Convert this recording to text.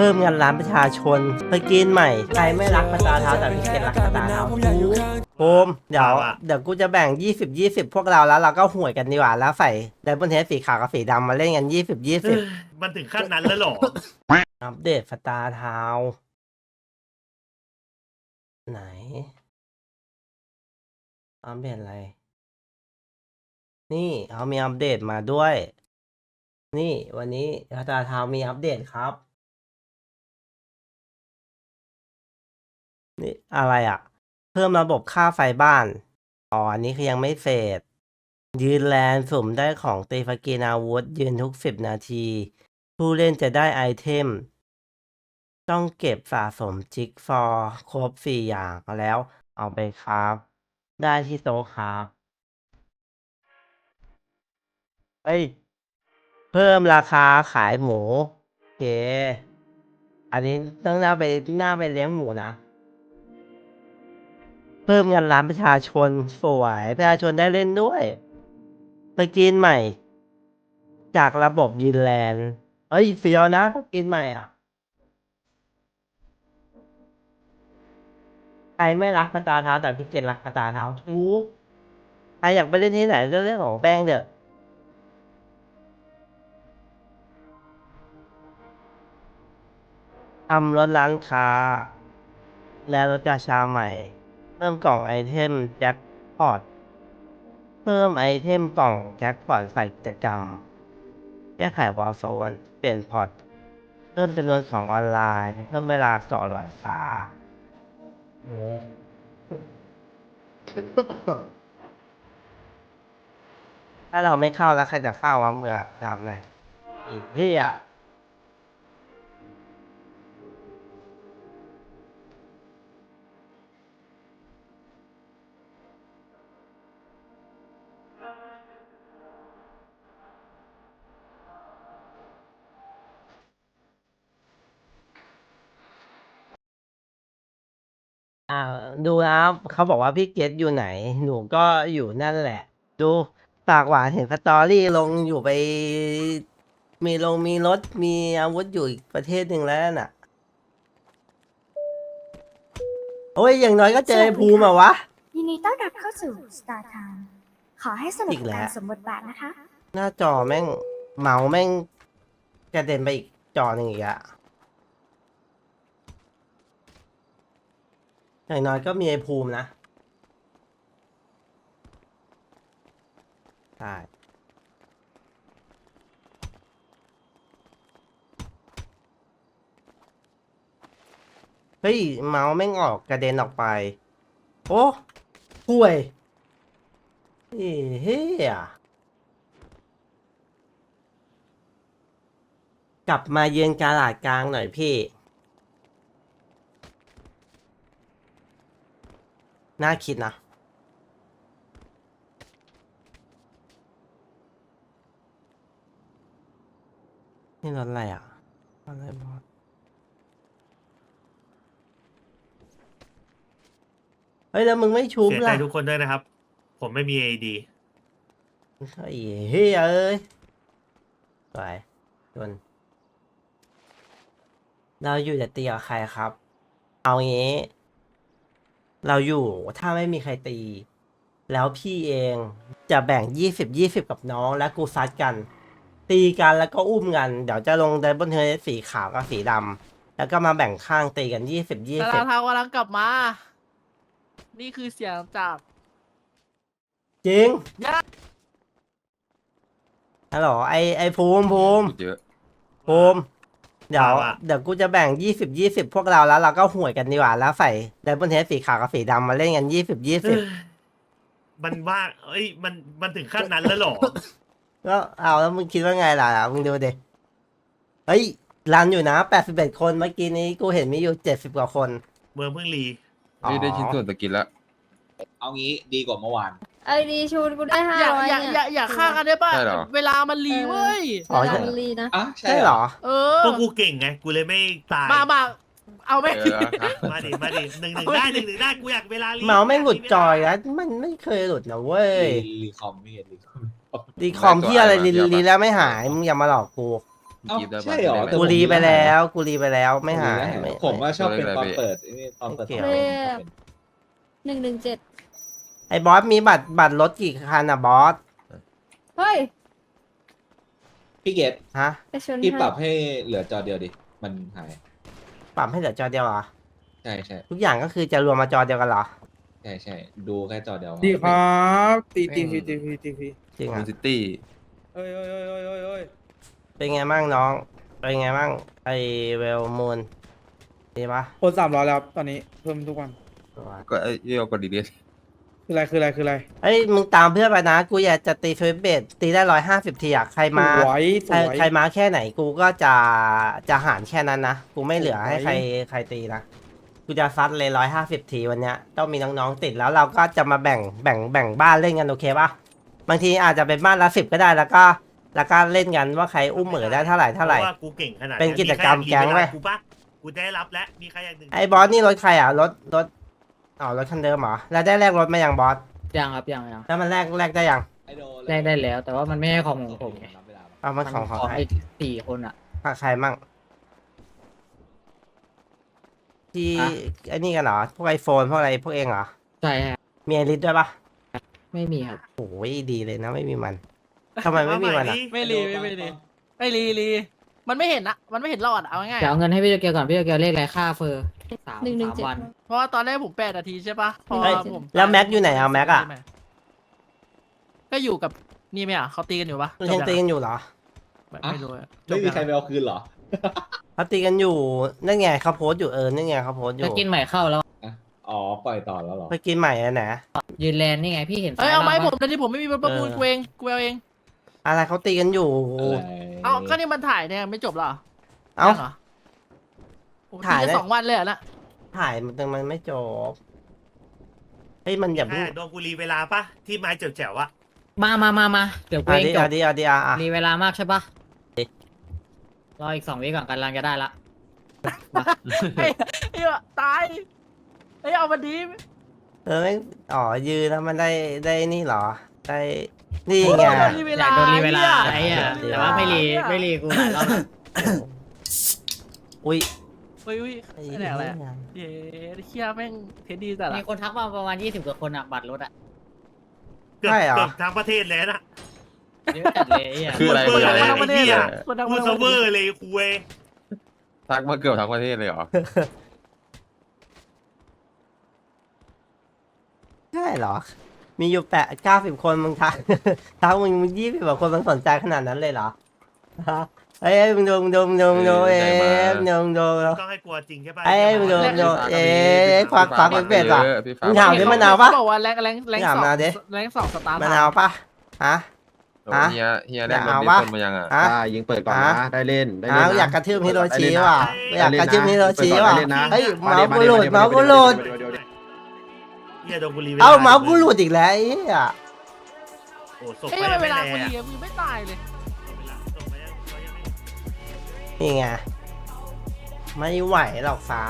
พิ่มเงินร้านประชาชนสกินใหม่ใครไม่รักประชาเท้าแต่พี่เกดรักประชาเท้าโอมเดี๋ยวเอาอะเดี๋ยวกูจะแบ่ง 20 20 พวกเราแล้วเราก็ห่วยกันดีกว่าแล้วใส่ไดบนเทสสีขาวกับสีดำมาเล่นกัน 20 20 มันถึงขั้นนั้นแล้วเหรอ อัปเดตสตาร์ทาวน์ไหนอัปเดตอะไร นี่เขามีอัปเดตมาด้วย นี่วันนี้สตาร์ทาวน์มีอัปเดตครับ นี่อะไรอะ่ะ เพิ่มระบบค่าไฟบ้าน อ๋ออันนี้คือยังไม่เสร็จ ยืนแลนสุ่มได้ของตีฟกีนาวุธ ยืนทุกสิบนาที ผู้เล่นจะได้ไอเทม ต้องเก็บสะสมจิ๊กซอว์ครบสี่อย่างแล้ว เอาไปครับ ได้ที่โต๊ะครับเอ้ย เพิ่มราคาขายหมู โอเค อันนี้ต้องน่าไปน่าไปเลี้ยงหมูนะ พิ่มเงินร้านประชาชนสวยประชาชนได้เล่นด้วยสกินใหม่ จากระบบยืนแลนด์เอ้ยเฟียวนะกินใหม่อะใครไม่รักกระตาเท้าแต่พี่เจนรักกระตาเท้าทุกใครอยากไปเล่นที่ไหนก็เรื่องของแป้งเถอะทำรถร้านค้า และรถกาชาใหม่ เพิ่มกล่องไอเทมแจ็คพอตเพิ่มไอเทมกล่องแจ็คพอตใส่กิจกรรมแก้ไขวอลโซนเปลี่ยนพอตเพิ่มจำนวนของออนไลน์เพิ่มเวลาต่อหลอดฟ้าถ้าเราไม่เข้าแล้วใครจะเข้าวะเมื่อทำเลยอีกพี่อะ ดูนะครับเขาบอกว่าพี่เกตอยู่ไหน หนูก็อยู่นั่นแหละ ดูปากหวานเห็นสตอรี่ลงอยู่ไป มีลงมีรถมีอาวุธอยู่อีกประเทศหนึ่งแล้วน่ะ โอ้ยอย่างน้อยก็เจอไอ้ภูมิอะวะ ยินดีต้อนรับเข้าสู่ Star Town ขอให้สนุกอีกกับแล้วการสมบทบาทนะคะ หน้าจอแม่งเมาส์แม่งกระเด็นไปอีกจอหนึ่งอีกอะ อย่างน้อยก็มีไอภูมินะใช่เฮ้ย เมาส์แม่งออกกระเด็นออกไป โอ้ห่วยเฮ้ยเฮ้ยกลับมาเยือนกาลาดกลางหน่อยพี่ น่าคิดนะ นี่รถอะไรอะ อะไรบอสเฮ้ย แล้วมึงไม่ชุบเสียใจล่ะทุกคนด้วยนะครับ ผมไม่มีเอดีไอ้เฮ้ยเอ้ยไปจนเราอยู่จะตีกับใครครับ เอางี้ เราอยู่ถ้าไม่มีใครตี แล้วพี่เองจะแบ่งยี่สิบยี่สิบกับน้องและกูซัดกัน ตีกันแล้วก็อุ้มกัน เดี๋ยวจะลงไดบนเทอร์สีขาวกับสีดำแล้วก็มาแบ่งข้างตีกันยี่สิบยี่แต่สิบทางกำลังกลับมา นี่คือเสียงจากจริงยะฮัลโหลไอไอภูมิภูมิเยอะภูมิ เดี๋ยวเอาอะ เดี๋ยวกูจะแบ่งยี่สิบยี่สิบพวกเราแล้วเราก็ห่วยกันดีกว่าแล้วใส่ไดบนเทสสีขาวกับสีดำมาเล่นกันยี่สิบยี่สิบมันว่าเอ้ยมันมันถึงขั้นนั้นแล้วเหรอ ก็เอาแล้วมึงคิดว่าไงล่ะมึงดูดิเฮ้ยรันอยู่นะแปดสิบเอ็ดคนเมื่อกี้นี้กูเห็นมีอยู่เจ็ดสิบกว่าคน เมืองพึ่งรี นี่ได้ชิ้นส่วนสกินแล้วเอางี้ดีกว่าเมื่อวาน ไอ้ดีชูนกูได้ห้าอย่าร้อยอย่าเนี่ยอย่าอย่าฆ่ากันได้ป่ะใช่เหรอ เวลามันรีเว้ย อ๋อเวใช่ลามันรีนะ อะใช่ใช่เหรอเออ ก็กูเก่งไง กูเลยไม่ตาย มามาเอาไหม เออครับมาดิ มาดิหนึ่งหนึ่งได้หนึ่งหนึ่งได้ กูอยากเวลารีเมาส์ไม่หลุดจอยนะมันไม่เคยหลุดนะเว้ยรีรีคอมไม่เห็นรีคอมดีคอมที่อะไรได้ตัวรีไอ้มาเดียวปะรีแล้วไม่หายมึงอย่ามาหลอกกูเอ้ากิฟต์ได้ปะใช่เหรอได้ไหมแต่กูรีไปแล้วกูรีไปแล้วไม่หายผมไม่ผมว่าชอบเป็นไม่ตอนไม่เปิดนี่ตอนเปิดไม่เกี่ยว ตอนเลเปิดขหนึ่งหนึ่งเจ็ด ไอ้บอสมีบัตรบัตรรถกี่คันอะบอสเฮ้ยพี่เกตฮะไปชนพี่ให้ปรับให้เหลือจอเดียวดิ มันหาย ปรับให้เหลือจอเดียวเหรอ ใช่ใช่ทุกอย่างก็คือจะรวมมาจอเดียวกันเหรอ ใช่ใช่ดูแค่จอเดียวดีครับตีตีพีตีพีตีพีจริงมูอะซิตี้เอ้ยเอ้ยเอ้ยเอ้ยเอ้ยเอ้ยเป็นไงบ้างน้อง เป็นไงบ้างไอเวลมูนดีปะคนสามร้อยแล้วครับตอนนี้เพิ่มทุกวันก็เอ้ยเรียกว่ากดดีเดส คืออะไรคืออะไรคืออะไรเอ้ยมึงตามเพื่อนไปนะ กูอยากจะตีทวิตเบสตีได้ร้อยห้าสิบทีอะใครมาสวยสใครวย ใครมาแค่ไหนกูก็จะจะหารแค่นั้นนะ กูไม่เหลือให้สวยใครใครตีนะ กูจะซัดเลยร้อยห้าสิบทีวันเนี้ยต้องมีน้องๆติดแล้วเราก็จะมาแบ่งแบ่งแบ่งบ้านเล่นกันโอเคปะบางทีอาจจะเป็นบ้านละสิบก็ได้แล้วก็แล้วก็เล่นกันว่าใครอุ้มเหมือได้เท่าไหร่เท่าไหร่ พะว่ากูเก่งขนาดเป็นกิจกรรมแก๊งเว้ยกูปะกูได้รับแล้วมีใครอย่างหนึ่งไอ้บอสนี่รถใครอะรถรถ อ๋อรถคันเดิมเหรอแล้วได้แลกรถมายังบอสยังครับยังยังแล้วมันแลกแลกได้ยังไอโดได้ได้แล้ว แต่ว่ามันไม่ใช่ของผมผมไงนับเวลาปะเอามันของของใครไอ้สี่คนอะของใครมั่งที่ฮะไอ้นี่กันเหรอพวกไอโฟนพวกอะไรพวกเองเหรอใช่ฮะมีไอริสด้วยปะไม่มีครับโอ้ยดีเลยนะไม่มีมันทำไมไม่มีมันอะไม่รีไม่ไม่รีไม่รีรีมันไม่เห็นอะมันไม่เห็นรอดอะเอาง่ายๆเดี๋ยวอะเอาเงินให้พี่โจเกียวก่อนพี่โจเกียวเลขอะไรค่าเฟอร์ สามหนึ่งหนึ่งสามเจ็ด วัน เพราะว่าตอนแรกผมแปดนาทีใช่ปะพอเฮ้ยผมแล้วแม็กอยู่ไหนอะแม็กอะ ก็อยู่กับนี่ไหมอะเขาตีกันอยู่ปะมันยังตีกันอยู่เหรอแบบไม่รู้อะไม่มีใครไปเอาคืนเหรอเขาตีกันอยู่นั่นไงเขาโพสต์อยู่เออนั่นไงเขาโพสต์อถ้ายู่กินใหม่เข้าแล้ว อะอ๋อปล่อยต่อแล้วเหรอไปกินใหม่อะไหนยืนแลนนี่ไงพี่เห็นเอ้ยเอาไหมซ้ยผล่งมปะนาทีผมไม่มีประมูลเออกูเองกูเอาเอง อะไรเขาตีกันอยู่ อะไรเอาก็นี่มันถ่ายเนี่ยไม่จบเหรอ เอ้ายังหรอ โอ้ถ่ายตีกันได้ สองวันเลยเหรอนะถ่ายมันมันไม่จบเฮ้ยมันอย่าใครเพิ่งอะโดนกูรีเวลาปะที่ไม้เจ๋วๆอะมามามามาเดี๋ยวกูอะเองดิจอะบดิอะดิอะอะ มีเวลามากใช่ปะรออีกสองวิก่อนกำลังจะได้ละเฮ้ยเฮ้ยตายเฮ้ยเอามาดีเออไม่อ๋อยืนแล้วมันได้ได้นี่เหรอ ได้นี่ไง โดนรีเวอลายากโดนรีเวลาหี้ย ไอ้เหี้ยแต่ว่าไม่รีไม่รีกูหลายรอบแล้วอุ้ย เฮ้ยอุ้ยไอ้ไอ้แหละอะไรเหี้ยเย้เฮียแม่งเทสดีแต่ละมีคนทักมาประมาณยี่สิบกว่าคนอะ บัตรรถอะเกือบใช่เหรอ เกือบทั้งประเทศเลยนะเยอะจัดเลยไอ้เหี้ยคืออะไรเปิดมันอะไรอะไรไอ้เหี้ยคนดังกูเซิร์ฟเวอร์เลยคุยทักมาเกือบทั้งประเทศเลยเหรอ ใช่เหรอ มีอยู่แปดเก้าสิบคนมึงทัก ทักมึงยี่สิบกว่าคนมึงสนใจขนาดนั้นเลยเหรอ ฮะเอ้ยมึงดูมึงดูมึงดูมึงดูเอเอ้อยได้มามึงดูมึงดู ต้องให้กลัวจริงใช่ปะเอ้ยมึงดูมึงดูเอ้ยควักควักเป็นเป็ดว่ะ พี่มึงถามดินาวปะเขาบอกว่าแรงแรงแรงถามสองนาวดิ แรงสองสตาร์ทมะนาวปะฮะโอ้เฮียเฮียได้รถเอาดิปะสนมายังอะฮะ อ่ายิงเปิดก่อนนะฮะได้เล่น ได้อ้าเล่นวนะอยากกระทืบฮิโรชิได้เล่นนะว่ะอยากกระทืบฮิโรชิได้ว่ะเล่นนะเฮ้ยมาเมาดิส์มากูดิหลุดมาเมาส์ดิกูหลุดเดี๋ยวเดี๋ยวเดี๋ยวเหี้ยโดนกูรีเวลาเอ้าเมาส์กูหลุดอีกแล้วไอ้เหี้ยโอ้ศพเฮ้ยไปทำไมยังเวไม่ลาแลคนอะเดียวมือไม่ตายเลย นี่ไง ไม่ไหวหรอกฟ้า